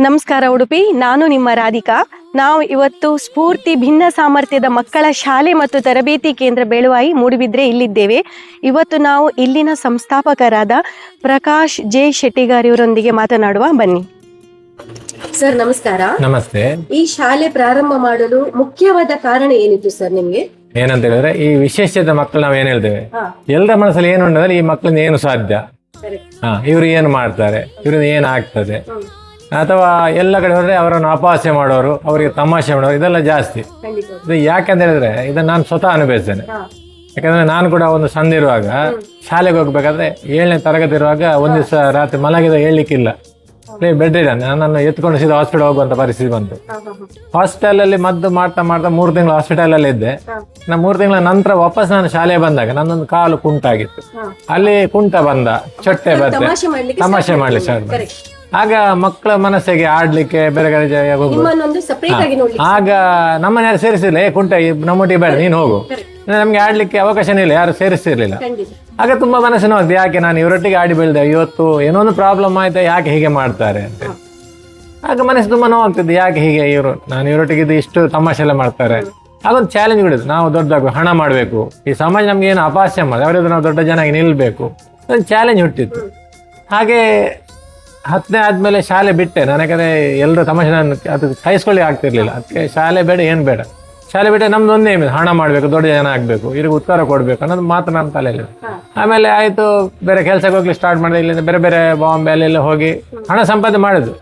ನಮಸ್ಕಾರ ಉಡುಪಿ ನಾನು ನಿಮ್ಮ ರಾಧಿಕಾ. ನಾವು ಇವತ್ತು ಸ್ಫೂರ್ತಿ ಭಿನ್ನ ಸಾಮರ್ಥ್ಯದ ಮಕ್ಕಳ ಶಾಲೆ ಮತ್ತು ತರಬೇತಿ ಕೇಂದ್ರ ಬೆಳುವಾಯಿ ಮೂಡಿಬಿದ್ರೆ ಇಲ್ಲಿದ್ದೇವೆ. ಇವತ್ತು ನಾವು ಇಲ್ಲಿನ ಸಂಸ್ಥಾಪಕರಾದ ಪ್ರಕಾಶ್ ಜೆ. ಶೆಟ್ಟಿಗಾರ್ ಇವರೊಂದಿಗೆ ಮಾತನಾಡುವ ಬನ್ನಿ. ಸರ್ ನಮಸ್ಕಾರ. ನಮಸ್ತೆ. ಈ ಶಾಲೆ ಪ್ರಾರಂಭ ಮಾಡಲು ಮುಖ್ಯವಾದ ಕಾರಣ ಏನಿತ್ತು ಸರ್ ನಿಮ್ಗೆ? ಏನಂತ ಹೇಳಿದ್ರೆ ಈ ವಿಶೇಷತೆ ಮಕ್ಕಳು ನಾವು ಏನ್ ಹೇಳ್ತೇವೆ? ಎಲ್ಲರ ಮನಸ್ಸಲ್ಲಿ ಏನು ಉಂಟಂದ್ರೆ ಈ ಮಕ್ಕಳಿಂದ ಏನು ಸಾಧ್ಯ? ಹಾ ಇವ್ರು ಏನು ಮಾಡ್ತಾರೆ? ಇವ್ರಿಂದ ಏನು ಆಗ್ತದೆ? ಅಥವಾ ಎಲ್ಲ ಕಡೆ ಹೋದ್ರೆ ಅವರನ್ನು ಅಪಹಾಸ್ಯ ಮಾಡೋರು ಅವರಿಗೆ ತಮಾಷೆ ಮಾಡೋರು ಇದೆಲ್ಲ ಜಾಸ್ತಿ. ಇದು ಯಾಕಂತ ಹೇಳಿದ್ರೆ ಇದನ್ನ ನಾನು ಸ್ವತಃ ಅನುಭವಿಸ್ತೇನೆ. ಯಾಕಂದ್ರೆ ನಾನು ಕೂಡ ಒಂದು ಸಣ್ಣ ಇರುವಾಗ ಶಾಲೆಗೆ ಹೋಗ್ಬೇಕಾದ್ರೆ ಏಳನೇ ತರಗತಿ ಇರುವಾಗ ಒಂದು ದಿವಸ ರಾತ್ರಿ ಮಲಗಿದ ಹೇಳಲಿಕ್ಕಿಲ್ಲ ಬೆಡ್ ಇದೆ ನನ್ನನ್ನು ಎತ್ಕೊಂಡು ಸೀದಾ ಹಾಸ್ಪಿಟಲ್ ಹೋಗುವಂತ ಪರಿಸ್ಥಿತಿ ಬಂತು. ಹಾಸ್ಪಿಟಲ್ ಅಲ್ಲಿ ಮದ್ದು ಮಾಡ್ತಾ ಮಾಡ್ತಾ ಮೂರು ತಿಂಗಳು ಹಾಸ್ಪಿಟಲ್ ಅಲ್ಲಿ ಇದ್ದೆ. ನಾ ಮೂರು ತಿಂಗಳ ನಂತರ ವಾಪಸ್ ನಾನು ಶಾಲೆ ಬಂದಾಗ ನನ್ನೊಂದು ಕಾಲು ಕುಂಟಾಗಿತ್ತು. ಅಲ್ಲಿ ಕುಂಟ ಬಂದ ಚೊಟ್ಟೆ ಬತ್ತೆ ತಮಾಷೆ ಮಾಡ್ಲಿಕ್ಕೆ ಸರ್. ಆಗ ಮಕ್ಕಳ ಮನಸ್ಸಿಗೆ ಆಡ್ಲಿಕ್ಕೆ ಬೇರೆ ಬೇರೆ ಜಾಗ ಹೋಗ್ಬೋದು? ನಿಮ್ಮನ್ನೊಂದು ಸಪರೇಟ್ ಆಗಿ ನಮ್ಮನ್ನ ಯಾರು ಸೇರಿಸಿಲ್ಲ ಏ ಕುಂಟ ಈ ನಮ್ಮೊಟ್ಟಿಗೆ ಬೇಡ ನೀನು ಹೋಗು. ನಮ್ಗೆ ಆಡ್ಲಿಕ್ಕೆ ಅವಕಾಶನೇ ಇಲ್ಲ ಯಾರು ಸೇರಿಸಿರ್ಲಿಲ್ಲ ಆಗ ತುಂಬಾ ಮನಸ್ಸು ನೋವಾಗ್ತದೆ ಯಾಕೆ ನಾನು ಇವರೊಟ್ಟಿಗೆ ಆಡಿ ಬೆಳೆದೆ? ಇವತ್ತು ಏನೋ ಒಂದು ಪ್ರಾಬ್ಲಮ್ ಆಯ್ತಾ? ಯಾಕೆ ಹೀಗೆ ಮಾಡ್ತಾರೆ ಅಂತ. ಆಗ ಮನಸ್ಸು ತುಂಬಾ ನೋವಾಗ್ತದೆ. ಯಾಕೆ ಹೀಗೆ ಇವರು? ನಾನು ಇವರೊಟ್ಟಿಗೆ ಇದು ಇಷ್ಟು ತಮಾಷೆ ಎಲ್ಲ ಮಾಡ್ತಾರೆ. ಅದೊಂದು ಚಾಲೆಂಜ್ ಬಿಡುದು ನಾವು ದೊಡ್ಡದಾಗ ಹಣ ಮಾಡಬೇಕು. ಈ ಸಮಾಜ ನಮ್ಗೆ ಏನು ಅಪಾಸ್ಯ ಮಾಡಿ ಅವರಿದ್ರೆ ನಾವು ದೊಡ್ಡ ಜನ ನಿಲ್ಬೇಕು. ಒಂದು ಚಾಲೆಂಜ್ ಹುಟ್ಟಿತ್ತು. ಹಾಗೆ ಹತ್ತನೇ ಆದಮೇಲೆ ಶಾಲೆ ಬಿಟ್ಟೆ. ನನಗೆ ಎಲ್ಲರೂ ತಮಾಷೆ ನಾನು ಅದು ಸಹಿಸ್ಕೊಳ್ಳಿ ಆಗ್ತಿರ್ಲಿಲ್ಲ. ಅದಕ್ಕೆ ಶಾಲೆ ಬೇಡ, ಏನು ಬೇಡ. ಶಾಲೆ ಬಿಟ್ಟೆ ನಮ್ದು ಒಂದೇ ಇದೆ, ಹಣ ಮಾಡಬೇಕು ದೊಡ್ಡ ಜನ ಆಗಬೇಕು ಇವ್ರಿಗೆ ಉತ್ತರ ಕೊಡಬೇಕು ಅನ್ನೋದು ಮಾತ್ರ ನನ್ನ ತಲೆಯಲ್ಲಿ. ಆಮೇಲೆ ಆಯಿತು ಬೇರೆ ಕೆಲಸಕ್ಕೆ ಹೋಗ್ಲಿ ಸ್ಟಾರ್ಟ್ ಮಾಡಿದೆ ಇಲ್ಲಿಂದ ಬೇರೆ ಬೇರೆ ಬಾಂಬೆ ಅಲ್ಲೆಲ್ಲ ಹೋಗಿ ಹಣ ಸಂಪಾದನೆ ಮಾಡೋದು.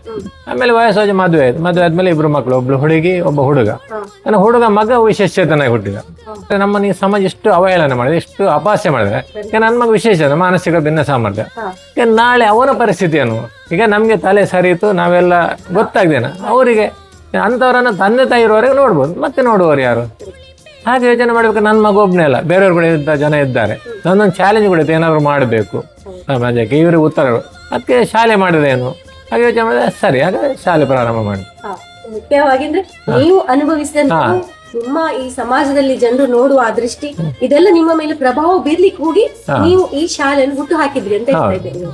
ಆಮೇಲೆ ವಯಸ್ಸು ಮದುವೆ ಆಯ್ತು. ಮದುವೆ ಆದ್ಮೇಲೆ ಇಬ್ರು ಮಕ್ಕಳು ಒಬ್ಳು ಹುಡುಗಿ ಒಬ್ಬ ಹುಡುಗ. ನನ್ನ ಹುಡುಗ ಮಗ ವಿಶೇಷತನಾಗಿ ಹುಟ್ಟಿದ. ನಮ್ಮ ಈ ಸಮಾಜ ಎಷ್ಟು ಅವಹೇಳನ ಮಾಡಿದೆ ಎಷ್ಟು ಅಪಾಸ್ಯ ಮಾಡಿದ್ರೆ ಈಗ ನನ್ನ ಮಗ ವಿಶೇಷ ಮಾನಸಿಕ ಭಿನ್ನ ಸಾಮರ್ಥ್ಯ. ಈಗ ನಾಳೆ ಅವರ ಪರಿಸ್ಥಿತಿ ಏನು? ಈಗ ನಮಗೆ ತಲೆ ಸರಿಯಿತು ನಾವೆಲ್ಲ ಗೊತ್ತಾಗ್ದೇನ? ಅವರಿಗೆ ಅಂಥವ್ರನ್ನ ತಂದೆ ತಾಯಿ ಇರುವವರೆಗೆ ನೋಡ್ಬೋದು ಮತ್ತೆ ನೋಡುವವರು ಯಾರು? ಹಾಗೆ ಯೋಚನೆ ಮಾಡಬೇಕು ನನ್ನ ಮಗ ಒಬ್ಬನೇ ಅಲ್ಲ ಬೇರೆಯವ್ರು ಕೂಡ ಇದ್ದ ಜನ ಇದ್ದಾರೆ. ನನ್ನೊಂದು ಚಾಲೆಂಜ್ ಕೂಡ ಇತ್ತು ಏನಾದರೂ ಮಾಡಬೇಕು. ಸಮಾಜಕ್ಕೆ ಇವರಿಗೆ ಉತ್ತರ ಅದಕ್ಕೆ ಶಾಲೆ ಮಾಡಿದೇನು ಹಾಗೆ ಯೋಚನೆ ಮಾಡಿದ್ರೆ ಸರಿ ಹಾಗೆ ಶಾಲೆ ಪ್ರಾರಂಭ ಮಾಡಿ. ಮುಖ್ಯವಾಗಿ ನೀವು ಅನುಭವಿಸಿದ ನಿಮ್ಮ ಈ ಸಮಾಜದಲ್ಲಿ ಜನರು ನೋಡುವ ದೃಷ್ಟಿ ಇದೆಲ್ಲ ನಿಮ್ಮ ಮೇಲೆ ಪ್ರಭಾವ ಬೀರ್ಲಿಕ್ಕೆ ಹೋಗಿ ನೀವು ಈ ಶಾಲೆಯನ್ನು ಹುಟ್ಟು ಹಾಕಿದ್ರಿ ಅಂತ ಹೇಳ್ತಾ ಇದ್ದೀರಿ ನೀವು.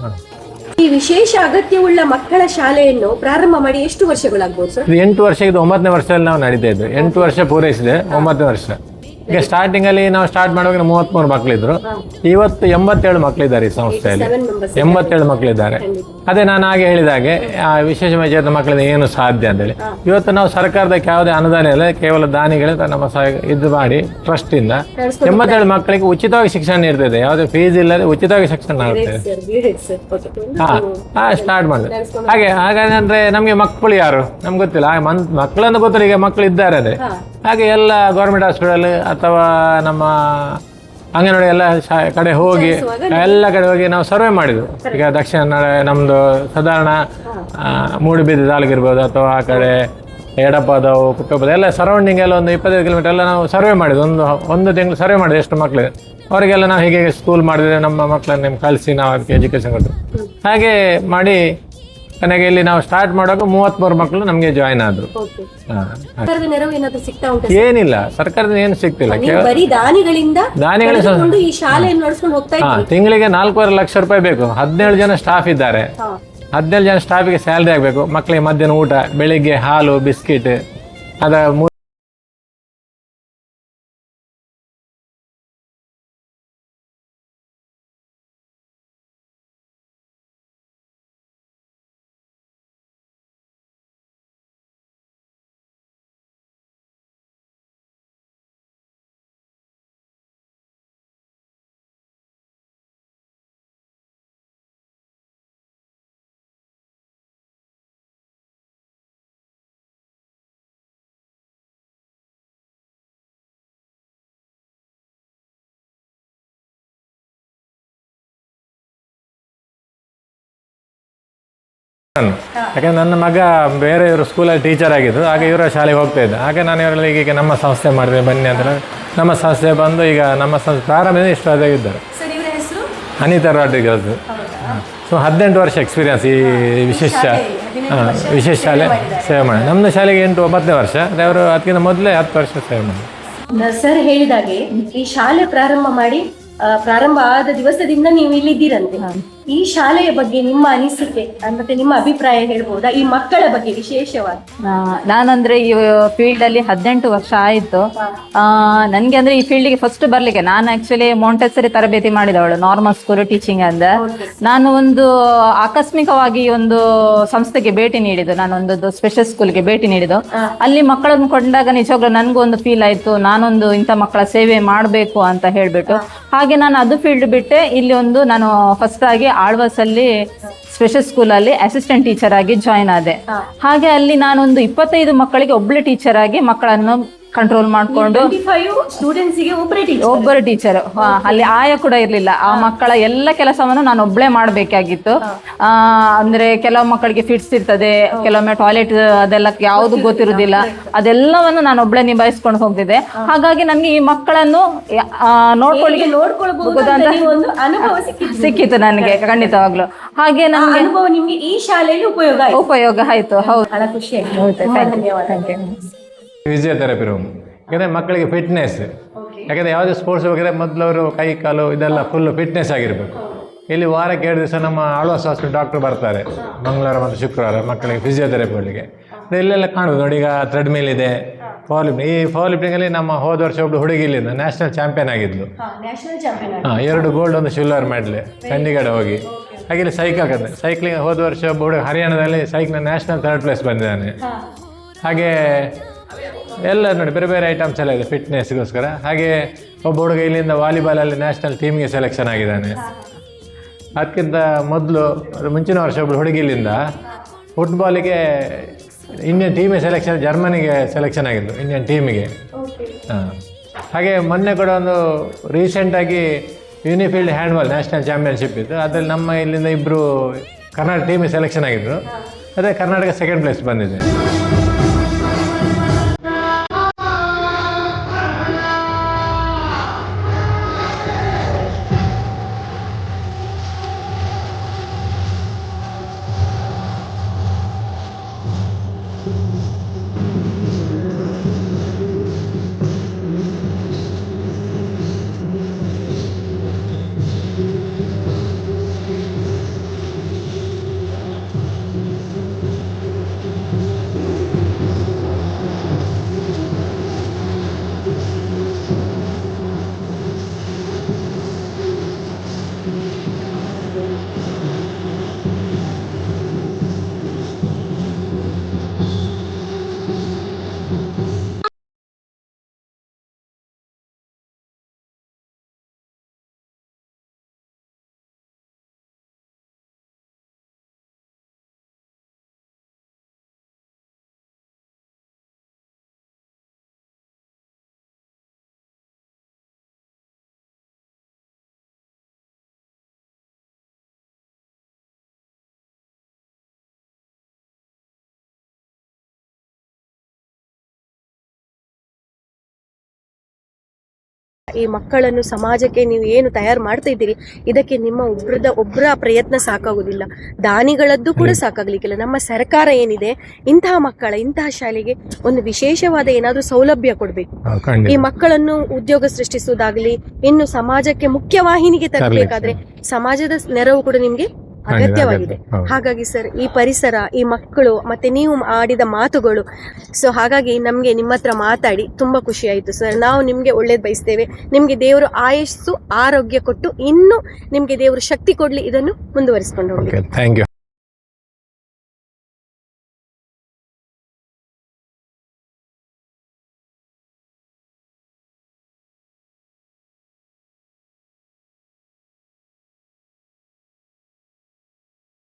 ಈ ವಿಶೇಷ ಅಗತ್ಯವುಳ್ಳ ಮಕ್ಕಳ ಶಾಲೆಯನ್ನು ಪ್ರಾರಂಭ ಮಾಡಿ ಎಷ್ಟು ವರ್ಷಗಳಾಗ್ಬೋದು ಸರ್? ಎಂಟು ವರ್ಷ, ಇದು ಒಂಬತ್ತನೇ ವರ್ಷದಲ್ಲಿ ನಾವು ನಡೀತಾ ಇದ್ವಿ ಎಂಟು ವರ್ಷ ಪೂರೈಸಿದೆ, ಒಂಬತ್ತನೇ ವರ್ಷ. ಈಗ ಸ್ಟಾರ್ಟಿಂಗ್ ಅಲ್ಲಿ ನಾವು ಸ್ಟಾರ್ಟ್ ಮಾಡುವಾಗ ಮೂವತ್ಮೂರು ಮಕ್ಕಳಿದ್ರು ಇವತ್ತು ಎಂಬತ್ತೇಳು ಮಕ್ಕಳಿದ್ದಾರೆ ಈ ಸಂಸ್ಥೆಯಲ್ಲಿ. ಎಂಬತ್ತೇಳು ಮಕ್ಕಳಿದ್ದಾರೆ ಅದೇ ನಾನು ಹಾಗೆ ಹೇಳಿದಾಗೆ ಆ ವಿಶೇಷ ಚೇತನ ಮಕ್ಕಳಿಂದ ಏನು ಸಾಧ್ಯ ಅಂತೇಳಿ ಇವತ್ತು ನಾವು ಸರ್ಕಾರದ ಯಾವುದೇ ಅನುದಾನ ಇಲ್ಲ ಕೇವಲ ದಾನಿಗಳಿಂದ ನಮ್ಮ ಸಹ ಇದು ಮಾಡಿ ಟ್ರಸ್ಟ್ ಇಂದ ಎಂಬತ್ತೇಳು ಮಕ್ಕಳಿಗೆ ಉಚಿತವಾಗಿ ಶಿಕ್ಷಣ ನೀಡ್ತಿದೆ. ಯಾವುದೇ ಫೀಸ್ ಇಲ್ಲದೆ ಉಚಿತವಾಗಿ ಶಿಕ್ಷಣ ಆಗ್ತದೆ ಹಾಂ ಸ್ಟಾರ್ಟ್ ಮಾಡಿದೆ ಹಾಗೆ ಹಾಗಾದ್ರೆ ನಮಗೆ ಮಕ್ಕಳು ಯಾರು? ನಮ್ಗೆ ಗೊತ್ತಿಲ್ಲ. ಮನ್ ಮಕ್ಕಳನ್ನು ಗೊತ್ತಿಲ್ಲ ಈಗ ಮಕ್ಕಳು ಇದ್ದಾರೆ ಅದೇ. ಹಾಗೆ ಎಲ್ಲ ಗೌರ್ಮೆಂಟ್ ಹಾಸ್ಪಿಟಲ್ ಅಥವಾ ನಮ್ಮ ಅಂಗನವಾಡಿ ಎಲ್ಲ ಕಡೆ ಹೋಗಿ ಎಲ್ಲ ಕಡೆ ಹೋಗಿ ನಾವು ಸರ್ವೆ ಮಾಡಿದ್ವು. ಈಗ ದಕ್ಷಿಣ ಕನ್ನಡ ನಮ್ಮದು ಸಾಧಾರಣ ಮೂಡುಬಿದ್ದೆ ತಾಲೂಕು ಇರ್ಬೋದು ಅಥವಾ ಆ ಕಡೆ ಎಡಪದವು ಕುಟ್ಟಪದ ಎಲ್ಲ ಸರೌಂಡಿಂಗ್ ಎಲ್ಲ ಒಂದು ಇಪ್ಪತ್ತೈದು ಕಿಲೋಮೀಟರ್ ಎಲ್ಲ ನಾವು ಸರ್ವೆ ಮಾಡಿದ್ವಿ. ಒಂದು ಒಂದು ತಿಂಗಳು ಸರ್ವೆ ಮಾಡಿದ್ವಿ ಎಷ್ಟು ಮಕ್ಕಳಿದೆ ಅವರಿಗೆಲ್ಲ ನಾವು ಹೀಗೆ ಸ್ಕೂಲ್ ಮಾಡಿದ್ರೆ ನಮ್ಮ ಮಕ್ಕಳನ್ನ ನಿಮ್ಗೆ ಕಳಿಸಿ ನಾವು ಅದಕ್ಕೆ ಎಜುಕೇಶನ್ ಕೊಟ್ಟು ಹಾಗೆ ಮಾಡಿ ಕೊನೆಗೆ ಇಲ್ಲಿ ನಾವು ಸ್ಟಾರ್ಟ್ ಮಾಡುವಾಗ ಮೂವತ್ಮೂರು ಮಕ್ಕಳು ನಮಗೆ ಜಾಯ್ನ್ ಆದ್ರು. ಓಕೆ ಸರ್ಕಾರದ ನೆರವು ಏನಾದ್ರು ಸಿಗ್ತಾ ಉಂಟಾ ಏನಿಲ್ಲ. ಸರ್ಕಾರದಿಂದ ಏನು ಸಿಗ್ತಿಲ್ಲ. ನೀವು ಬರೀ ದಾನಿಗಳಿಂದ ದಾನಿಗಳೇ ಸ- ಪಡೆದುಕೊಂಡು ಈ ಶಾಲೆಯನ್ನು ನಡೆಸ್ಕೊಂಡು ಹೋಗ್ತಾ ಹಾ ತಿಂಗಳಿಗೆ ನಾಲ್ಕೂವರೆ ಲಕ್ಷ ರೂಪಾಯಿ ಬೇಕು. ಹದಿನೇಳು ಜನ ಸ್ಟಾಫ್ ಇದ್ದಾರೆ. ಹದಿನೇಳು ಜನ ಸ್ಟಾಫಿಗೆ ಸ್ಯಾಲ್ರಿ ಆಗಬೇಕು. ಮಕ್ಕಳಿಗೆ ಮಧ್ಯಾಹ್ನ ಊಟ ಬೆಳಿಗ್ಗೆ ಹಾಲು ಬಿಸ್ಕಿಟ್ ಅದ ಮೂ- ಯಾಕಂದ್ರೆ ನನ್ನ ಮಗ ಬೇರೆ ಇವರು ಸ್ಕೂಲಲ್ಲಿ ಟೀಚರ್ ಆಗಿದ್ದು ಆಗ ಇವರ ಶಾಲೆಗೆ ಹೋಗ್ತಾ ಇದ್ದೆ. ಹಾಗೆ ನಾನು ಇವರಲ್ಲಿ ಈಗ ನಮ್ಮ ಸಂಸ್ಥೆ ಮಾಡಿದೆ ಬನ್ನಿ ಅಂದ್ರೆ ನಮ್ಮ ಸಂಸ್ಥೆ ಬಂದು ಈಗ ನಮ್ಮ ಸಂಸ್ಥೆ ಪ್ರಾರಂಭದಿಂದ ಇಷ್ಟು ಇದ್ದಾರೆ. ಸರ್ ಇವರ ಹೆಸರು? ಅನಿತಾ ರಾಡ್ರಿಗಸ್ ಸೊ ಹದಿನೆಂಟು ವರ್ಷ ಎಕ್ಸ್ಪೀರಿಯನ್ಸ್ ಈ ವಿಶೇಷ ಹಾಂ ವಿಶೇಷ ಶಾಲೆ ಸೇವೆ ಮಾಡಿ ನಮ್ಮದು ಶಾಲೆಗೆ ಎಂಟು ಒಂಬತ್ತನೇ ವರ್ಷ. ಅದೇ ಅವರು ಅದಕ್ಕಿಂತ ಮೊದಲೇ ಹತ್ತು ವರ್ಷ ಸೇವೆ ಮಾಡಿ ಸರ್ ಹೇಳಿದಾಗೆ ಈ ಶಾಲೆ ಪ್ರಾರಂಭ ಮಾಡಿ ಪ್ರಾರಂಭ ಆದ ದಿವಸದಿಂದ ನೀವು ಇಲ್ಲಿದ್ದೀರಂತೆ. ಈ ಶಾಲೆಯ ಬಗ್ಗೆ ನಿಮ್ಮ ಅನಿಸಿಕೆ ಮತ್ತೆ ನಿಮ್ಮ ಅಭಿಪ್ರಾಯ ಹೇಳ್ಬೋದಾ? ಈ ಮಕ್ಕಳ ಬಗ್ಗೆ ವಿಶೇಷವಾಗಿ. ನಾನಂದ್ರೆ ಈ ಫೀಲ್ಡ್ ಅಲ್ಲಿ ಹದಿನೆಂಟು ವರ್ಷ ಆಯ್ತು. ನನ್ಗೆ ಅಂದ್ರೆ ಈ ಫೀಲ್ಡ್ಗೆ ಫಸ್ಟ್ ಬರ್ಲಿಕ್ಕೆ ನಾನು ಆಕ್ಚುಲಿ ಮೊಂಟೆಸರಿ ತರಬೇತಿ ಮಾಡಿದವಳು ನಾರ್ಮಲ್ ಸ್ಕೂಲ್ ಟೀಚಿಂಗ್ ಅಂದ. ನಾನು ಒಂದು ಆಕಸ್ಮಿಕವಾಗಿ ಒಂದು ಸಂಸ್ಥೆಗೆ ಭೇಟಿ ನೀಡಿದ್ದು. ನಾನು ಒಂದು ಸ್ಪೆಷಲ್ ಸ್ಕೂಲ್ಗೆ ಭೇಟಿ ನೀಡಿದ್ದು. ಅಲ್ಲಿ ಮಕ್ಕಳನ್ನು ಕೊಂಡಾಗ ನಿಜವಾಗ್ಲೂ ನನಗೂ ಒಂದು ಫೀಲ್ ಆಯ್ತು. ನಾನೊಂದು ಇಂಥ ಮಕ್ಕಳ ಸೇವೆ ಮಾಡಬೇಕು ಅಂತ ಹೇಳ್ಬಿಟ್ಟು. ಹಾಗೆ ನಾನು ಅದು ಫೀಲ್ಡ್ ಬಿಟ್ಟೆ. ಇಲ್ಲಿ ಒಂದು ನಾನು ಫಸ್ಟ್ ಆಗಿ ಆಳ್ವಾಸ್ ಸ್ಪೆಷಲ್ ಸ್ಪೆಷಲ್ ಸ್ಕೂಲಲ್ಲಿ ಅಸಿಸ್ಟೆಂಟ್ ಟೀಚರ್ ಆಗಿ ಜಾಯ್ನ್ ಆದೆ. ಹಾಗೆ ಅಲ್ಲಿ ನಾನೊಂದು ಇಪ್ಪತ್ತೈದು ಮಕ್ಕಳಿಗೆ ಒಬ್ಳೆ ಟೀಚರ್ ಆಗಿ ಮಕ್ಕಳನ್ನು ಕಂಟ್ರೋಲ್ ಮಾಡಿಕೊಂಡು ಒಬ್ಬರೇ ಟೀಚರ್ ಅಲ್ಲಿ ಆಯ ಕೂಡ ಇರಲಿಲ್ಲ. ಆ ಮಕ್ಕಳ ಎಲ್ಲ ಕೆಲಸವನ್ನು ನಾನು ಒಬ್ಳೆ ಮಾಡಬೇಕಾಗಿತ್ತು. ಆ ಅಂದ್ರೆ ಕೆಲವು ಮಕ್ಕಳಿಗೆ ಫಿಟ್ಸ್ ಇರ್ತದೆ ಕೆಲವೊಮ್ಮೆ ಟಾಯ್ಲೆಟ್ ಅದೆಲ್ಲ ಯಾವುದು ಗೊತ್ತಿರುವುದಿಲ್ಲ ಅದೆಲ್ಲವನ್ನು ನಾನು ಒಬ್ಳೆ ನಿಭಾಯಿಸ್ಕೊಂಡು ಹೋಗ್ತಿದ್ದೆ. ಹಾಗಾಗಿ ನನಗೆ ಈ ಮಕ್ಕಳನ್ನು ನೋಡ್ಕೊಳ್ಳಿಕ್ಕೆ ಸಿಕ್ಕಿತ್ತು ನನಗೆ ಖಂಡಿತವಾಗ್ಲು. ಹಾಗೆ ನಮಗೆ ಈ ಶಾಲೆಯಲ್ಲಿ ಉಪಯೋಗ ಆಯ್ತು. ಉಪಯೋಗ ಆಯ್ತು. ಹೌದು. ಖುಷಿ ಫಿಸಿಯೋಥೆರಪಿ ರೂಮ್ ಯಾಕಂದರೆ ಮಕ್ಕಳಿಗೆ ಫಿಟ್ನೆಸ್ ಯಾಕಂದರೆ ಯಾವುದೇ ಸ್ಪೋರ್ಟ್ಸ್ ಹೋಗಿದ್ರೆ ಮೊದಲು ಅವರು ಕೈ ಕಾಲು ಇದೆಲ್ಲ ಫುಲ್ಲು ಫಿಟ್ನೆಸ್ ಆಗಿರಬೇಕು. ಇಲ್ಲಿ ವಾರಕ್ಕೆ ಎರಡು ದಿವಸ ನಮ್ಮ ಆಳ್ವಾಸ್ ಹಾಸ್ಪಿಟಲ್ ಡಾಕ್ಟ್ರು ಬರ್ತಾರೆ. ಮಂಗಳವಾರ ಮತ್ತು ಶುಕ್ರವಾರ ಮಕ್ಕಳಿಗೆ ಫಿಸಿಯೋಥೆರಪಿಗಳಿಗೆ ಇಲ್ಲೆಲ್ಲ ಕಾಣ್ಬೋದು ನೋಡಿ ಈಗ ಥ್ರೆಡ್ಮಿಲ್ ಇದೆ ಫಾಲಿಫ್ಟ್ ಈ ಫಾಲಿಫ್ಟಿಂಗಲ್ಲಿ ನಮ್ಮ ಹೋದ ವರ್ಷ ಒಬ್ಬಳು ಹುಡುಗಿ ಇಲ್ಲಿಂದ ನ್ಯಾಷನಲ್ ಚಾಂಪಿಯನ್ ಆಗಿದ್ಲು. ಹಾಂ ಎರಡು ಗೋಲ್ಡ್ ಒಂದು ಸಿಲ್ವರ್ ಮೆಡ್ಲ್ ಚಂಡೀಗಢ ಹೋಗಿ. ಹಾಗೆ ಇಲ್ಲಿ ಸೈಕಲ್ ಕತೆ ಸೈಕ್ಲಿಂಗ್ ಹೋದ ವರ್ಷ ಒಬ್ಬ ಹುಡುಗ ಹರಿಯಾಣದಲ್ಲಿ ಸೈಕ್ಲಿಂಗ್ ನ್ಯಾಷನಲ್ ಥರ್ಡ್ ಪ್ಲೇಸ್ ಬಂದಿದ್ದಾನೆ. ಹಾಗೆ ಎಲ್ಲ ನೋಡಿ ಬೇರೆ ಬೇರೆ ಐಟಮ್ಸ್ ಎಲ್ಲ ಇದೆ ಫಿಟ್ನೆಸ್ಗೋಸ್ಕರ ಹಾಗೆ ಒಬ್ಬ ಹುಡುಗ ಇಲ್ಲಿಂದ ವಾಲಿಬಾಲಲ್ಲಿ ನ್ಯಾಷನಲ್ ಟೀಮ್ಗೆ ಸೆಲೆಕ್ಷನ್ ಆಗಿದ್ದಾನೆ. ಅದಕ್ಕಿಂತ ಮೊದಲು ಅದು ಮುಂಚಿನ ವರ್ಷ ಒಬ್ಬಳು ಹುಡುಗಿಲಿಂದ ಫುಟ್ಬಾಲಿಗೆ ಇಂಡಿಯನ್ ಟೀಮಿಗೆ ಸೆಲೆಕ್ಷನ್ ಜರ್ಮನಿಗೆ ಸೆಲೆಕ್ಷನ್ ಆಗಿದ್ದು ಇಂಡಿಯನ್ ಟೀಮಿಗೆ ಹಾಂ. ಹಾಗೆ ಮೊನ್ನೆ ಕೂಡ ಒಂದು ರೀಸೆಂಟಾಗಿ ಯೂನಿಫೀಲ್ಡ್ ಹ್ಯಾಂಡ್ಬಾಲ್ ನ್ಯಾಷನಲ್ ಚಾಂಪಿಯನ್ಶಿಪ್ ಇತ್ತು. ಅದರಲ್ಲಿ ನಮ್ಮ ಇಲ್ಲಿಂದ ಇಬ್ಬರು ಕರ್ನಾಟಕ ಟೀಮಿಗೆ ಸೆಲೆಕ್ಷನ್ ಆಗಿದ್ದರು ಅದೇ ಕರ್ನಾಟಕ ಸೆಕೆಂಡ್ ಪ್ಲೇಸ್ ಬಂದಿದೆ. ಈ ಮಕ್ಕಳನ್ನು ಸಮಾಜಕ್ಕೆ ನೀವು ಏನು ತಯಾರು ಮಾಡ್ತಾ ಇದ್ದೀರಿ? ಇದಕ್ಕೆ ನಿಮ್ಮ ಒಬ್ರದ ಒಬ್ಬರ ಪ್ರಯತ್ನ ಸಾಕಾಗುದಿಲ್ಲ. ದಾನಿಗಳದ್ದು ಕೂಡ ಸಾಕಾಗ್ಲಿಕ್ಕಿಲ್ಲ. ನಮ್ಮ ಸರ್ಕಾರ ಏನಿದೆ? ಇಂತಹ ಮಕ್ಕಳ ಇಂತಹ ಶಾಲೆಗೆ ಒಂದು ವಿಶೇಷವಾದ ಏನಾದರೂ ಸೌಲಭ್ಯ ಕೊಡ್ಬೇಕು. ಈ ಮಕ್ಕಳನ್ನು ಉದ್ಯೋಗ ಸೃಷ್ಟಿಸುವುದಾಗ್ಲಿ ಇನ್ನು ಸಮಾಜಕ್ಕೆ ಮುಖ್ಯವಾಹಿನಿಗೆ ತರಬೇಕಾದ್ರೆ ಸಮಾಜದ ನೆರವು ಕೂಡ ನಿಮ್ಗೆ ಅಗತ್ಯವಾಗಿದೆ. ಹಾಗಾಗಿ ಸರ್ ಈ ಪರಿಸರ ಈ ಮಕ್ಕಳು ಮತ್ತೆ ನೀವು ಆಡಿದ ಮಾತುಗಳು ಸೊ ಹಾಗಾಗಿ ನಮ್ಗೆ ನಿಮ್ಮ ಹತ್ರ ಮಾತಾಡಿ ತುಂಬಾ ಖುಷಿ ಆಯ್ತು ಸರ್ ನಾವು ನಿಮ್ಗೆ ಒಳ್ಳೇದ್ ಬಯಸ್ತೇವೆ. ನಿಮ್ಗೆ ದೇವರು ಆಯಸ್ಸು ಆರೋಗ್ಯ ಕೊಟ್ಟು ಇನ್ನು ನಿಮ್ಗೆ ದೇವರು ಶಕ್ತಿ ಕೊಡ್ಲಿ ಇದನ್ನು ಮುಂದುವರಿಸಿಕೊಂಡು ಹೋಗ್ಲಿ ಓಕೆ ಥ್ಯಾಂಕ್ ಯು